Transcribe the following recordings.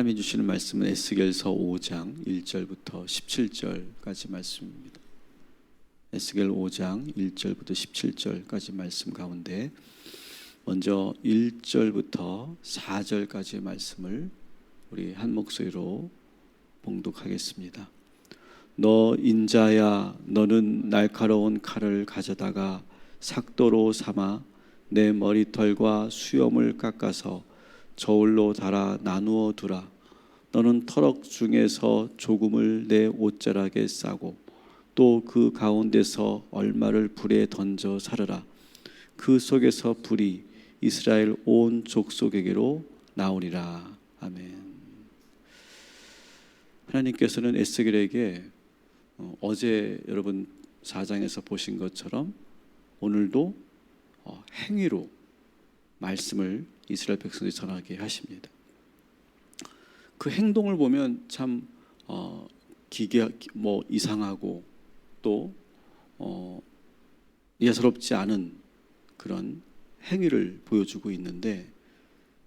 하나님이 주시는 말씀은 에스겔서 5장 1절부터 17절까지 말씀입니다. 에스겔 5장 1절부터 17절까지 말씀 가운데 먼저 1절부터 4절까지의 말씀을 우리 한 목소리로 봉독하겠습니다. 너 인자야 너는 날카로운 칼을 가져다가 삭도로 삼아 내 머리털과 수염을 깎아서 저울로 달아 나누어 두라. 너는 터럭 중에서 조금을 내 옷자락에 싸고 또 그 가운데서 얼마를 불에 던져 사르라. 그 속에서 불이 이스라엘 온 족속에게로 나오리라. 아멘. 하나님께서는 에스겔에게 어, 어제 여러분 4장에서 보신 것처럼 오늘도 어, 행위로 말씀을 이스라엘 백성들이 전하게 하십니다. 그 행동을 보면 참 어, 기계 뭐 이상하고 또 어, 예사롭지 않은 그런 행위를 보여주고 있는데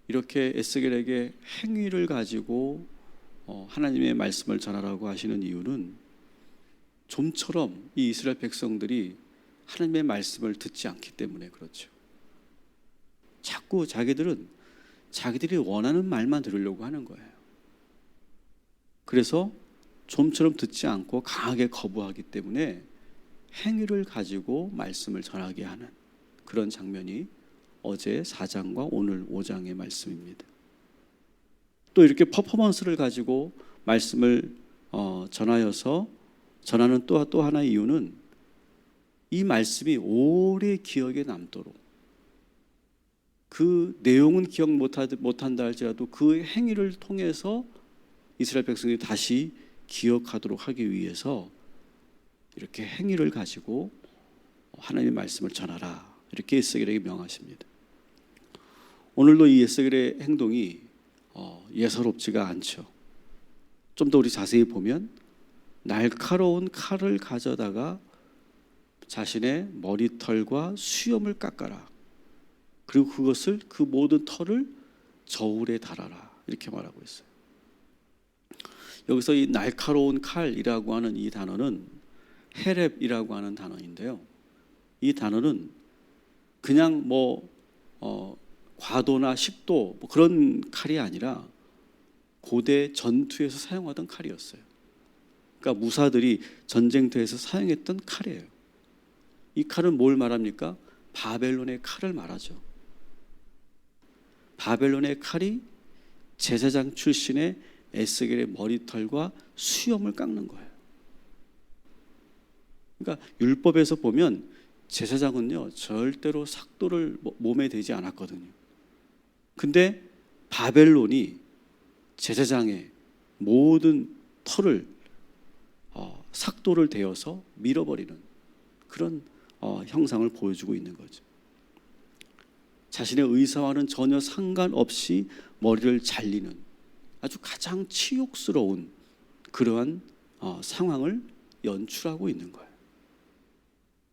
이렇게 에스겔에게 행위를 가지고 어, 하나님의 말씀을 전하라고 하시는 이유는 좀처럼 이 이스라엘 백성들이 하나님의 말씀을 듣지 않기 때문에 그렇죠. 자꾸 자기들은 자기들이 원하는 말만 들으려고 하는 거예요. 그래서 좀처럼 듣지 않고 강하게 거부하기 때문에 행위를 가지고 말씀을 전하게 하는 그런 장면이 어제 4장과 오늘 5장의 말씀입니다. 또 이렇게 퍼포먼스를 가지고 말씀을 어, 전하여서 전하는 또, 또 하나의 이유는 이 말씀이 오래 기억에 남도록 그 내용은 기억 못한다 할지라도 그 행위를 통해서 이스라엘 백성이 다시 기억하도록 하기 위해서 이렇게 행위를 가지고 하나님의 말씀을 전하라 이렇게 에스겔에게 명하십니다. 오늘도 이 에스겔의 행동이 어, 예사롭지가 않죠. 좀 더 우리 자세히 보면 날카로운 칼을 가져다가 자신의 머리털과 수염을 깎아라. 그리고 그것을 그 모든 털을 저울에 달아라. 이렇게 말하고 있어요. 여기서 이 날카로운 칼이라고 하는 이 단어는 헤랩이라고 하는 단어인데요. 이 단어는 그냥 뭐 어, 과도나 식도 뭐 그런 칼이 아니라 고대 전투에서 사용하던 칼이었어요. 그러니까 무사들이 전쟁터에서 사용했던 칼이에요. 이 칼은 뭘 말합니까? 바벨론의 칼을 말하죠. 바벨론의 칼이 제사장 출신의 에스겔의 머리털과 수염을 깎는 거예요. 그러니까 율법에서 보면 제사장은요 절대로 삭도를 몸에 대지 않았거든요. 근데 바벨론이 제사장의 모든 털을 어, 삭도를 대어서 밀어버리는 그런 어, 형상을 보여주고 있는 거죠. 자신의 의사와는 전혀 상관없이 머리를 잘리는 아주 가장 치욕스러운 그러한 어, 상황을 연출하고 있는 거예요.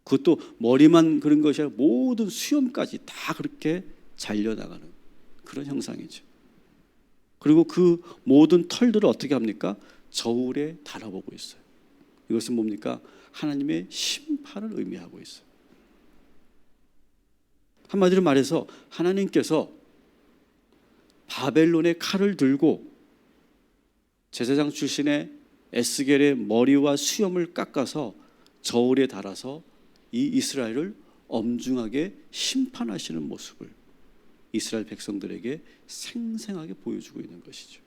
그것도 머리만 그런 것이 아니라 모든 수염까지 다 그렇게 잘려나가는 그런 형상이죠. 그리고 그 모든 털들을 어떻게 합니까? 저울에 달아보고 있어요. 이것은 뭡니까? 하나님의 심판을 의미하고 있어요. 한마디로 말해서 하나님께서 바벨론의 칼을 들고 제사장 출신의 에스겔의 머리와 수염을 깎아서 저울에 달아서 이 이스라엘을 엄중하게 심판하시는 모습을 이스라엘 백성들에게 생생하게 보여주고 있는 것이죠.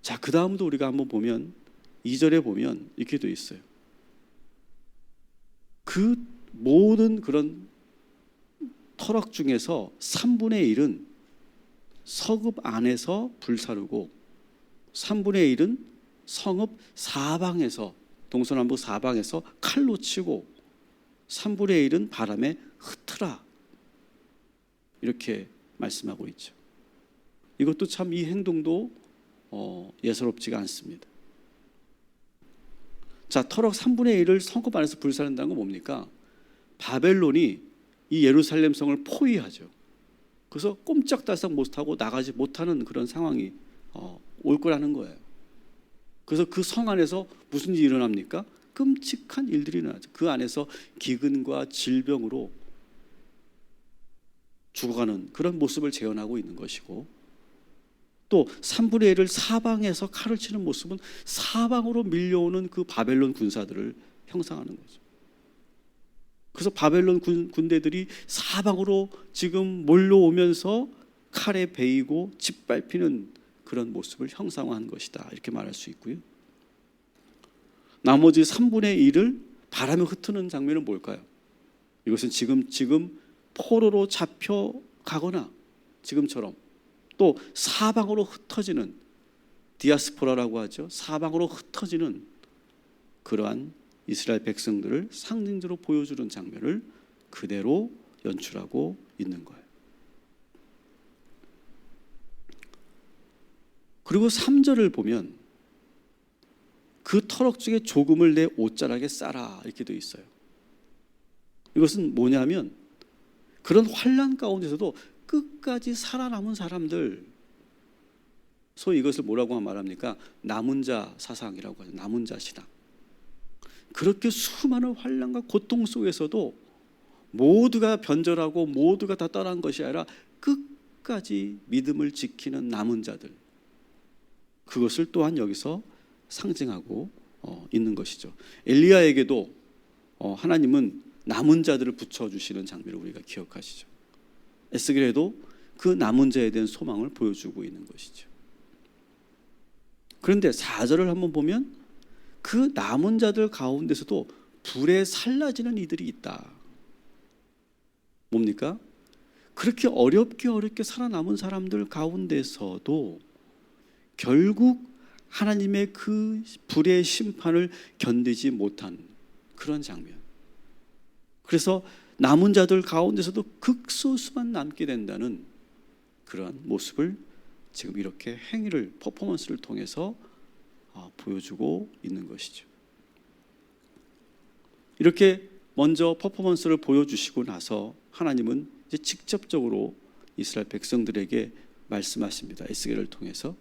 자, 그 다음도 우리가 한번 보면 2절에 보면 이렇게 돼 있어요. 그 모든 그런 터럭 중에서 3분의 1은 서급 안에서 불사르고 3분의 1은 성읍 사방에서 동서남북 사방에서 칼로 치고 3분의 1은 바람에 흩트라 이렇게 말씀하고 있죠. 이것도 참 이 행동도 어, 예사롭지가 않습니다. 자, 터럭 3분의 1을 성읍 안에서 불사른다는 건 뭡니까? 바벨론이 이 예루살렘 성을 포위하죠. 그래서 꼼짝달싹 못하고 나가지 못하는 그런 상황이 어, 올 거라는 거예요. 그래서 그 성 안에서 무슨 일이 일어납니까? 끔찍한 일들이 일어나죠. 그 안에서 기근과 질병으로 죽어가는 그런 모습을 재현하고 있는 것이고 또 3분의 1을 사방에서 칼을 치는 모습은 사방으로 밀려오는 그 바벨론 군사들을 형상하는 거죠. 그래서 바벨론 군, 군대들이 사방으로 지금 몰려오면서 칼에 베이고 짓밟히는 그런 모습을 형상화한 것이다. 이렇게 말할 수 있고요. 나머지 3분의 1을 바람에 흩트는 장면은 뭘까요? 이것은 지금 지금 포로로 잡혀 가거나 지금처럼 또 사방으로 흩어지는 디아스포라라고 하죠. 사방으로 흩어지는 그러한 이스라엘 백성들을 상징적으로 보여주는 장면을 그대로 연출하고 있는 거예요. 그리고 3절을 보면 그 터럭 중에 조금을 내 옷자락에 싸라 이렇게 되어 있어요. 이것은 뭐냐면 그런 환란 가운데서도 끝까지 살아남은 사람들 소위 이것을 뭐라고 말합니까? 남은 자 사상이라고 하죠. 남은 자 신앙. 그렇게 수많은 환란과 고통 속에서도 모두가 변절하고 모두가 다 떠난 것이 아니라 끝까지 믿음을 지키는 남은 자들. 그것을 또한 여기서 상징하고 어, 있는 것이죠. 엘리야에게도 어, 하나님은 남은 자들을 붙여 주시는 장면을 우리가 기억하시죠. 에스겔에도 그 남은 자에 대한 소망을 보여주고 있는 것이죠. 그런데 4절을 한번 보면 그 남은 자들 가운데서도 불에 살라지는 이들이 있다. 뭡니까? 그렇게 어렵게 어렵게 살아남은 사람들 가운데서도 결국 하나님의 그 불의 심판을 견디지 못한 그런 장면. 그래서 남은 자들 가운데서도 극소수만 남게 된다는 그러한 모습을 지금 이렇게 행위를 퍼포먼스를 통해서 어, 보여주고 있는 것이죠. 이렇게 먼저 퍼포먼스를 보여주시고 나서 하나님은 이제 직접적으로 이스라엘 백성들에게 말씀하십니다. 에스겔을 통해서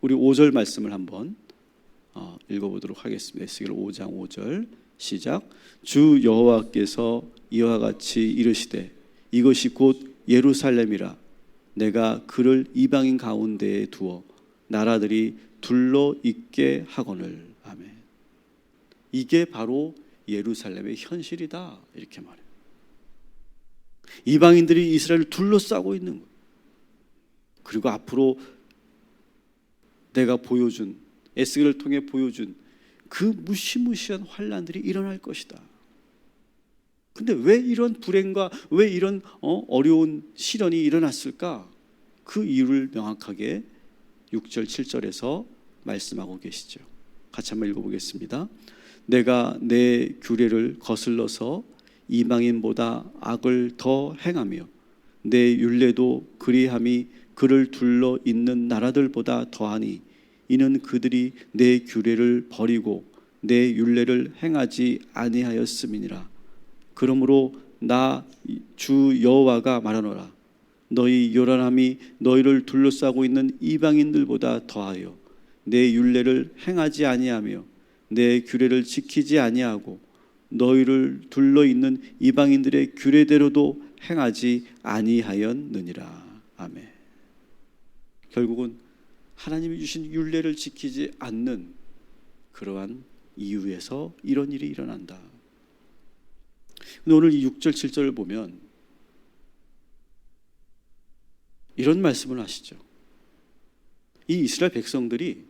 우리 5절 말씀을 한번 어, 읽어보도록 하겠습니다. 에스겔 5장 5절 시작. 주 여호와께서 이와 같이 이르시되 이것이 곧 예루살렘이라 내가 그를 이방인 가운데에 두어 나라들이 둘러 있게 하거늘 아멘. 이게 바로 예루살렘의 현실이다 이렇게 말해요. 이방인들이 이스라엘을 둘러싸고 있는 거예요. 그리고 앞으로 내가 보여준 에스겔을 통해 보여준 그 무시무시한 환란들이 일어날 것이다. 근데 왜 이런 불행과 왜 이런 어, 어려운 시련이 일어났을까? 그 이유를 명확하게 6절, 7절에서 말씀하고 계시죠. 같이 한번 읽어보겠습니다. 내가 내 규례를 거슬러서 이방인보다 악을 더 행하며 내 율례도 그리함이 그를 둘러 있는 나라들보다 더하니 이는 그들이 내 규례를 버리고 내 율례를 행하지 아니하였음이니라. 그러므로 나 주 여호와가 말하노라. 너희 요란함이 너희를 둘러싸고 있는 이방인들보다 더하여 내 율례를 행하지 아니하며 내 규례를 지키지 아니하고 너희를 둘러 있는 이방인들의 규례대로도 행하지 아니하였느니라. 아멘. 결국은 하나님이 주신 율례를 지키지 않는 그러한 이유에서 이런 일이 일어난다. 근데 오늘 이 6절 7절을 보면 이런 말씀을 하시죠. 이 이스라엘 백성들이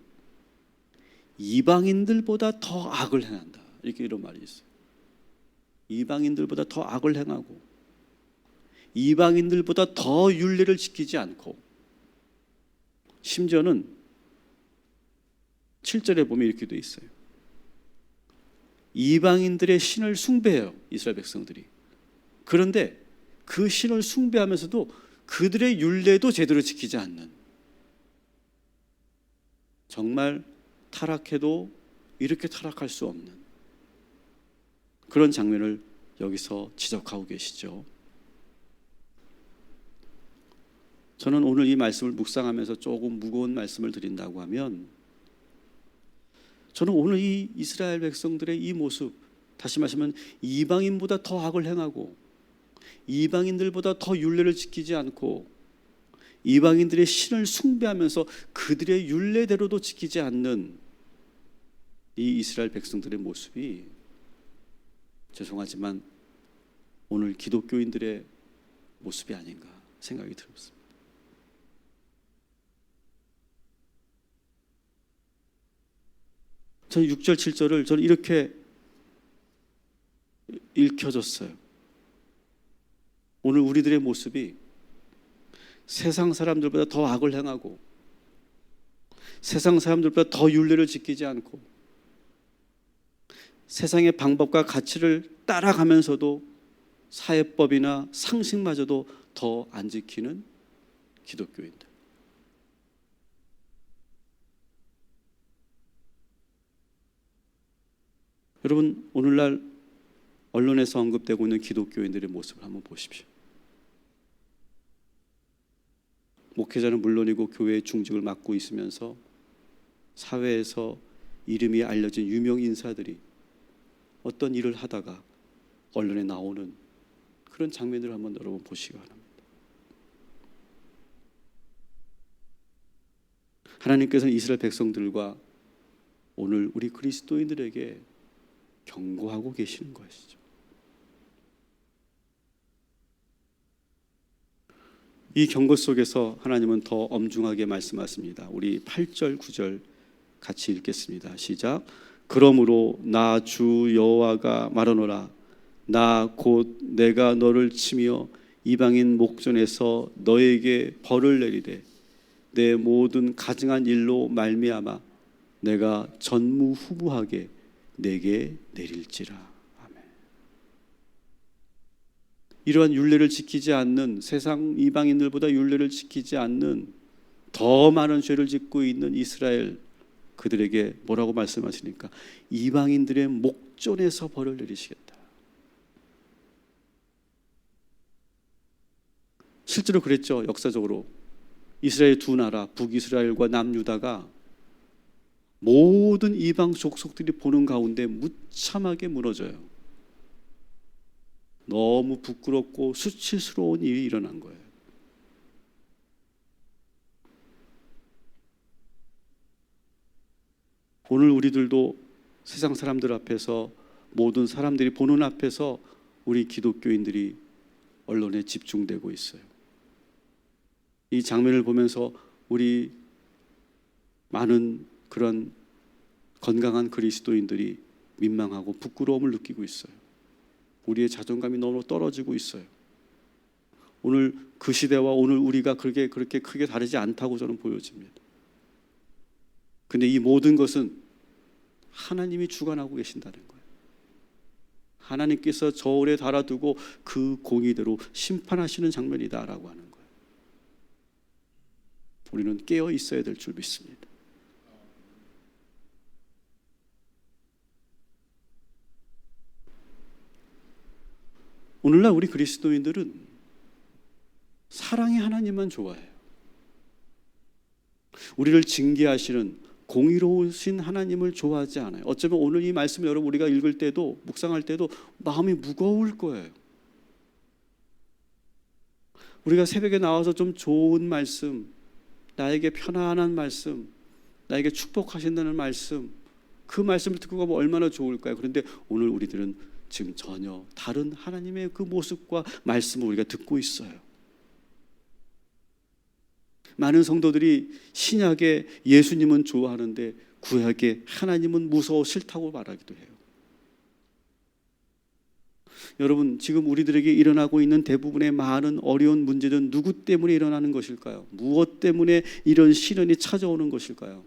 이방인들보다 더 악을 행한다. 이렇게 이런 말이 있어요. 이방인들보다 더 악을 행하고 이방인들보다 더 윤례를 지키지 않고 심지어는 7절에 보면 이렇게 돼 있어요. 이방인들의 신을 숭배해요. 이스라엘 백성들이. 그런데 그 신을 숭배하면서도 그들의 윤례도 제대로 지키지 않는 정말 타락해도 이렇게 타락할 수 없는 그런 장면을 여기서 지적하고 계시죠. 저는 오늘 이 말씀을 묵상하면서 조금 무거운 말씀을 드린다고 하면 저는 오늘 이 이스라엘 백성들의 이 모습 다시 말하면 이방인보다 더 악을 행하고 이방인들보다 더 율례를 지키지 않고 이방인들의 신을 숭배하면서 그들의 율례대로도 지키지 않는 이 이스라엘 백성들의 모습이 죄송하지만 오늘 기독교인들의 모습이 아닌가 생각이 들었습니다. 저는 6절 7절을 저는 이렇게 읽혀졌어요. 오늘 우리들의 모습이 세상 사람들보다 더 악을 행하고 세상 사람들보다 더 윤례를 지키지 않고 세상의 방법과 가치를 따라가면서도 사회법이나 상식마저도 더 안 지키는 기독교인들. 여러분 오늘날 언론에서 언급되고 있는 기독교인들의 모습을 한번 보십시오. 목회자는 물론이고 교회의 중직을 맡고 있으면서 사회에서 이름이 알려진 유명 인사들이 어떤 일을 하다가 언론에 나오는 그런 장면들을 한번 여러분 보시기 바랍니다. 하나님께서는 이스라엘 백성들과 오늘 우리 그리스도인들에게 경고하고 계시는 것이죠. 이 경고 속에서 하나님은 더 엄중하게 말씀하십니다. 우리 8절 9절 같이 읽겠습니다. 시작. 그러므로 나 주 여호와가 말하노라 나 곧 내가 너를 치며 이방인 목전에서 너에게 벌을 내리되 내 모든 가증한 일로 말미암아 내가 전무후무하게 내게 내릴지라. 이러한 윤례를 지키지 않는 세상 이방인들보다 윤례를 지키지 않는 더 많은 죄를 짓고 있는 이스라엘 그들에게 뭐라고 말씀하시니까 이방인들의 목전에서 벌을 내리시겠다. 실제로 그랬죠. 역사적으로 이스라엘 두 나라 북이스라엘과 남유다가 모든 이방 족속들이 보는 가운데 무참하게 무너져요. 너무 부끄럽고 수치스러운 일이 일어난 거예요. 오늘 우리들도 세상 사람들 앞에서 모든 사람들이 보는 앞에서 우리 기독교인들이 언론에 집중되고 있어요. 이 장면을 보면서 우리 많은 그런 건강한 그리스도인들이 민망하고 부끄러움을 느끼고 있어요. 우리의 자존감이 너무 떨어지고 있어요. 오늘 그 시대와 오늘 우리가 그렇게 그렇게 크게 다르지 않다고 저는 보여집니다. 근데 이 모든 것은 하나님이 주관하고 계신다는 거예요. 하나님께서 저울에 달아두고 그 공의대로 심판하시는 장면이다라고 하는 거예요. 우리는 깨어 있어야 될 줄 믿습니다. 오늘날 우리 그리스도인들은 사랑의 하나님만 좋아해요. 우리를 징계하시는 공의로우신 하나님을 좋아하지 않아요. 어쩌면 오늘 이 말씀 여러분 우리가 읽을 때도 묵상할 때도 마음이 무거울 거예요. 우리가 새벽에 나와서 좀 좋은 말씀, 나에게 편안한 말씀, 나에게 축복하신다는 말씀, 그 말씀을 듣고 가면 얼마나 좋을까요? 그런데 오늘 우리들은 지금 전혀 다른 하나님의 그 모습과 말씀을 우리가 듣고 있어요. 많은 성도들이 신약의 예수님은 좋아하는데 구약의 하나님은 무서워 싫다고 말하기도 해요. 여러분, 지금 우리들에게 일어나고 있는 대부분의 많은 어려운 문제는 누구 때문에 일어나는 것일까요? 무엇 때문에 이런 시련이 찾아오는 것일까요?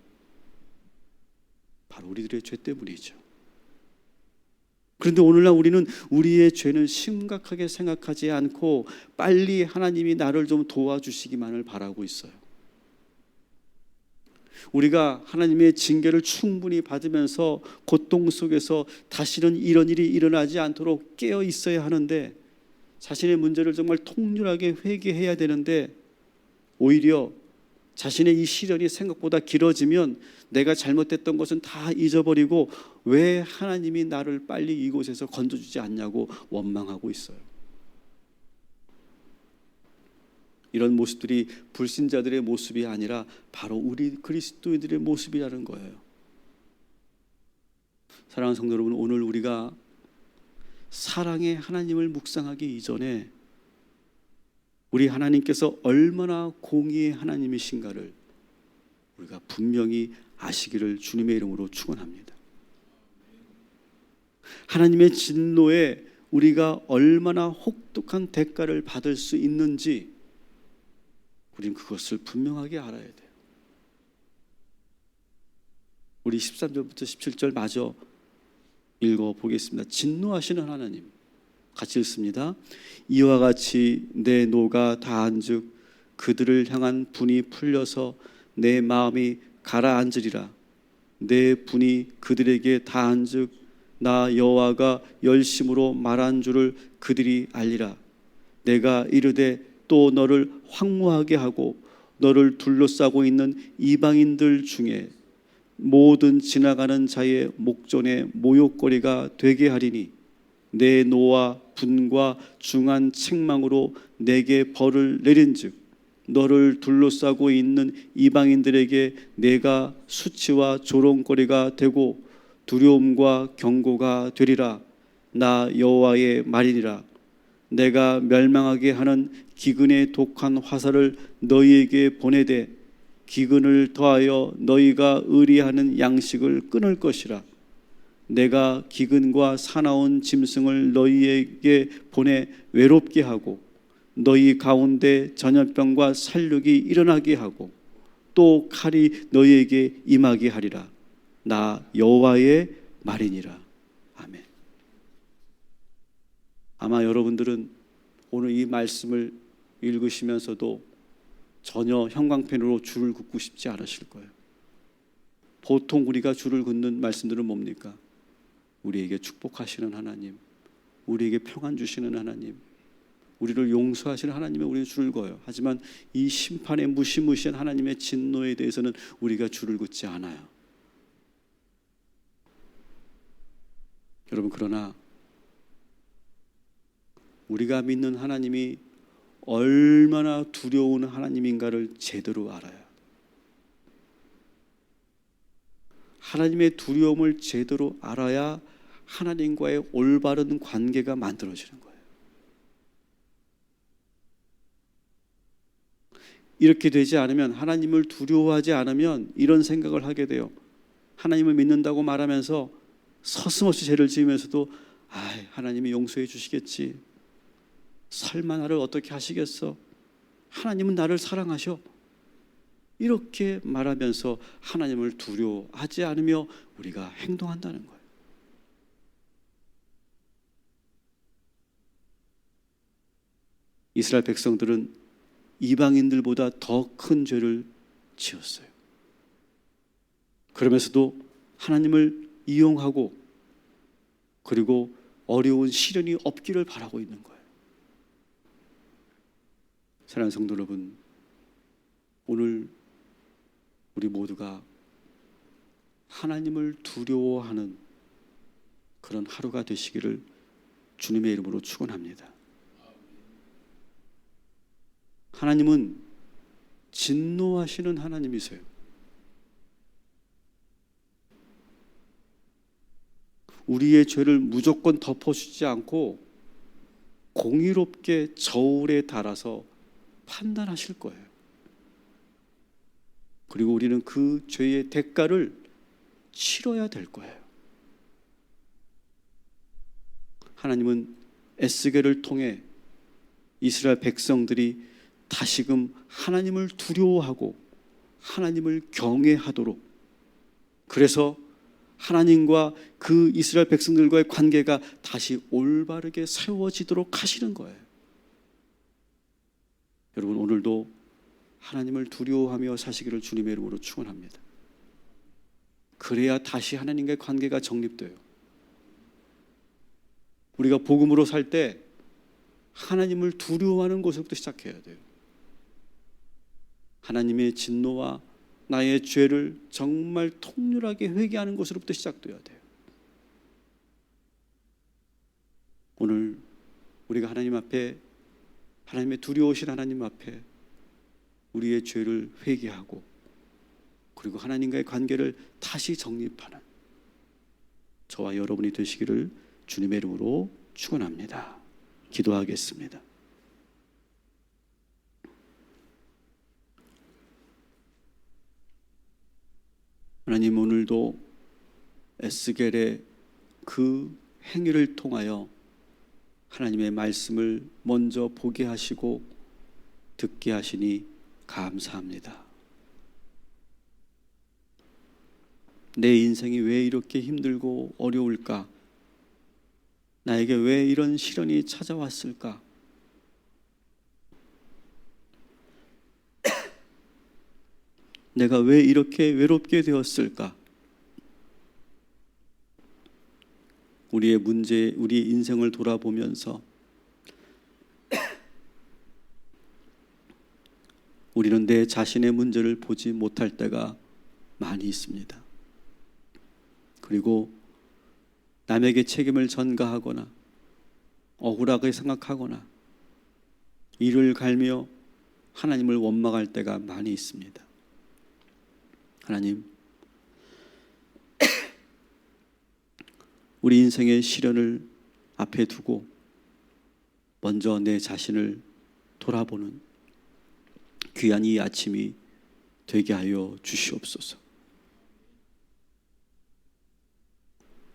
바로 우리들의 죄 때문이죠. 그런데 오늘날 우리는 우리의 죄는 심각하게 생각하지 않고 빨리 하나님이 나를 좀 도와주시기만을 바라고 있어요. 우리가 하나님의 징계를 충분히 받으면서 고통 속에서 다시는 이런 일이 일어나지 않도록 깨어 있어야 하는데 자신의 문제를 정말 통렬하게 회개해야 되는데 오히려 자신의 이 시련이 생각보다 길어지면 내가 잘못했던 것은 다 잊어버리고 왜 하나님이 나를 빨리 이곳에서 건져주지 않냐고 원망하고 있어요. 이런 모습들이 불신자들의 모습이 아니라 바로 우리 그리스도인들의 모습이라는 거예요. 사랑하는 성도 여러분, 오늘 우리가 사랑의 하나님을 묵상하기 이전에 우리 하나님께서 얼마나 공의의 하나님이신가를 우리가 분명히 아시기를 주님의 이름으로 축원합니다. 하나님의 진노에 우리가 얼마나 혹독한 대가를 받을 수 있는지 우린 그것을 분명하게 알아야 돼요. 우리 13절부터 17절 마저 읽어 보겠습니다. 진노하시는 하나님. 같이 읽습니다. 이와 같이 내 노가 다한즉 그들을 향한 분이 풀려서 내 마음이 가라앉으리라. 내 분이 그들에게 다한즉 나 여호와가 열심으로 말한 줄을 그들이 알리라. 내가 이르되 또 너를 황무하게 하고 너를 둘러싸고 있는 이방인들 중에 모든 지나가는 자의 목전에 모욕거리가 되게 하리니 내 노와 분과 중한 책망으로 내게 벌을 내린즉 너를 둘러싸고 있는 이방인들에게 내가 수치와 조롱거리가 되고 두려움과 경고가 되리라. 나 여호와의 말이니라. 내가 멸망하게 하는 기근의 독한 화살을 너희에게 보내되 기근을 더하여 너희가 의리하는 양식을 끊을 것이라. 내가 기근과 사나운 짐승을 너희에게 보내 외롭게 하고 너희 가운데 전염병과 살육이 일어나게 하고 또 칼이 너희에게 임하게 하리라 나 여호와의 말이니라 아멘 아마 여러분들은 오늘 이 말씀을 읽으시면서도 전혀 형광펜으로 줄을 긋고 싶지 않으실 거예요. 보통 우리가 줄을 긋는 말씀들은 뭡니까? 우리에게 축복하시는 하나님, 우리에게 평안 주시는 하나님, 우리를 용서하시는 하나님의 우리는 줄을 거요. 하지만 이 심판의 무시무시한 하나님의 진노에 대해서는 우리가 줄을 긋지 않아요. 여러분 그러나 우리가 믿는 하나님이 얼마나 두려운 하나님인가를 제대로 알아요. 하나님의 두려움을 제대로 알아야 하나님과의 올바른 관계가 만들어지는 거예요. 이렇게 되지 않으면 하나님을 두려워하지 않으면 이런 생각을 하게 돼요. 하나님을 믿는다고 말하면서 서슴없이 죄를 지으면서도 아, 하나님이 용서해 주시겠지. 설마 나를 어떻게 하시겠어? 하나님은 나를 사랑하셔. 이렇게 말하면서 하나님을 두려워하지 않으며 우리가 행동한다는 거예요. 이스라엘 백성들은 이방인들보다 더 큰 죄를 지었어요. 그러면서도 하나님을 이용하고 그리고 어려운 시련이 없기를 바라고 있는 거예요. 사랑하는 성도 여러분, 오늘 우리 모두가 하나님을 두려워하는 그런 하루가 되시기를 주님의 이름으로 축원합니다. 하나님은 진노하시는 하나님이세요. 우리의 죄를 무조건 덮어주지 않고 공의롭게 저울에 달아서 판단하실 거예요. 그리고 우리는 그 죄의 대가를 치러야 될 거예요. 하나님은 에스겔을 통해 이스라엘 백성들이 다시금 하나님을 두려워하고 하나님을 경외하도록 그래서 하나님과 그 이스라엘 백성들과의 관계가 다시 올바르게 세워지도록 하시는 거예요. 여러분 오늘도 하나님을 두려워하며 사시기를 주님의 이름으로 축원합니다. 그래야 다시 하나님과의 관계가 정립돼요. 우리가 복음으로 살 때 하나님을 두려워하는 것부터 시작해야 돼요. 하나님의 진노와 나의 죄를 정말 통렬하게 회개하는 것으로부터 시작되어야 돼요. 오늘 우리가 하나님 앞에 하나님의 두려우신 하나님 앞에 우리의 죄를 회개하고 그리고 하나님과의 관계를 다시 정립하는 저와 여러분이 되시기를 주님의 이름으로 축원합니다. 기도하겠습니다. 하나님 오늘도 에스겔의 그 행위를 통하여 하나님의 말씀을 먼저 보게 하시고 듣게 하시니 감사합니다. 내 인생이 왜 이렇게 힘들고 어려울까? 나에게 왜 이런 시련이 찾아왔을까? 내가 왜 이렇게 외롭게 되었을까? 우리의 문제, 우리의 인생을 돌아보면서 우리는 내 자신의 문제를 보지 못할 때가 많이 있습니다. 그리고 남에게 책임을 전가하거나 억울하게 생각하거나 이를 갈며 하나님을 원망할 때가 많이 있습니다. 하나님, 우리 인생의 시련을 앞에 두고 먼저 내 자신을 돌아보는 귀한 이 아침이 되게 하여 주시옵소서.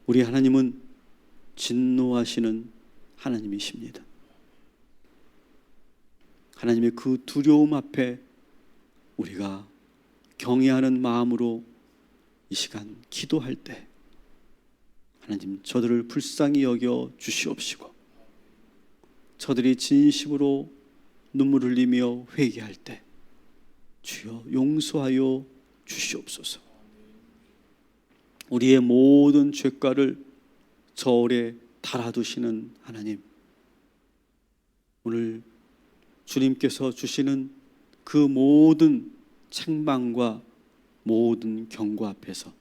우리 하나님은 진노하시는 하나님이십니다. 하나님의 그 두려움 앞에 우리가 경외하는 마음으로 이 시간 기도할 때 하나님 저들을 불쌍히 여겨 주시옵시고 저들이 진심으로 눈물 흘리며 회개할 때 주여 용서하여 주시옵소서. 우리의 모든 죄가를 저울에 달아두시는 하나님. 오늘 주님께서 주시는 그 모든 책망과 모든 경고 앞에서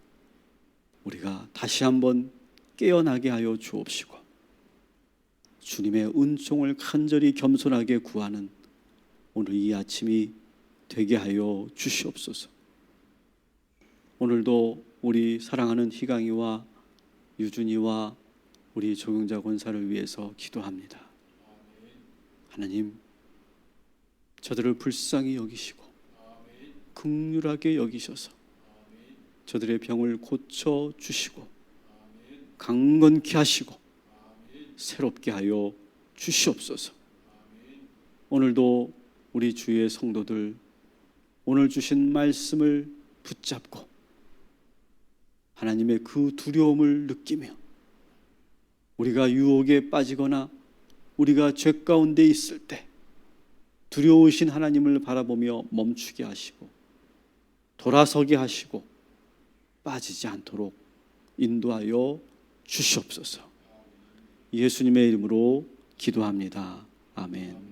우리가 다시 한번 깨어나게 하여 주옵시고 주님의 은총을 간절히 겸손하게 구하는 오늘 이 아침이 되게 하여 주시옵소서. 오늘도 우리 사랑하는 희강이와 유준이와 우리 조경자 권사를 위해서 기도합니다. 하나님, 저들을 불쌍히 여기시고 극률하게 여기셔서 저들의 병을 고쳐 주시고 강건케 하시고 새롭게 하여 주시옵소서. 오늘도 우리 주의 성도들 오늘 주신 말씀을 붙잡고 하나님의 그 두려움을 느끼며 우리가 유혹에 빠지거나 우리가 죄 가운데 있을 때 두려우신 하나님을 바라보며 멈추게 하시고 돌아서게 하시고 빠지지 않도록 인도하여 주시옵소서. 예수님의 이름으로 기도합니다. 아멘.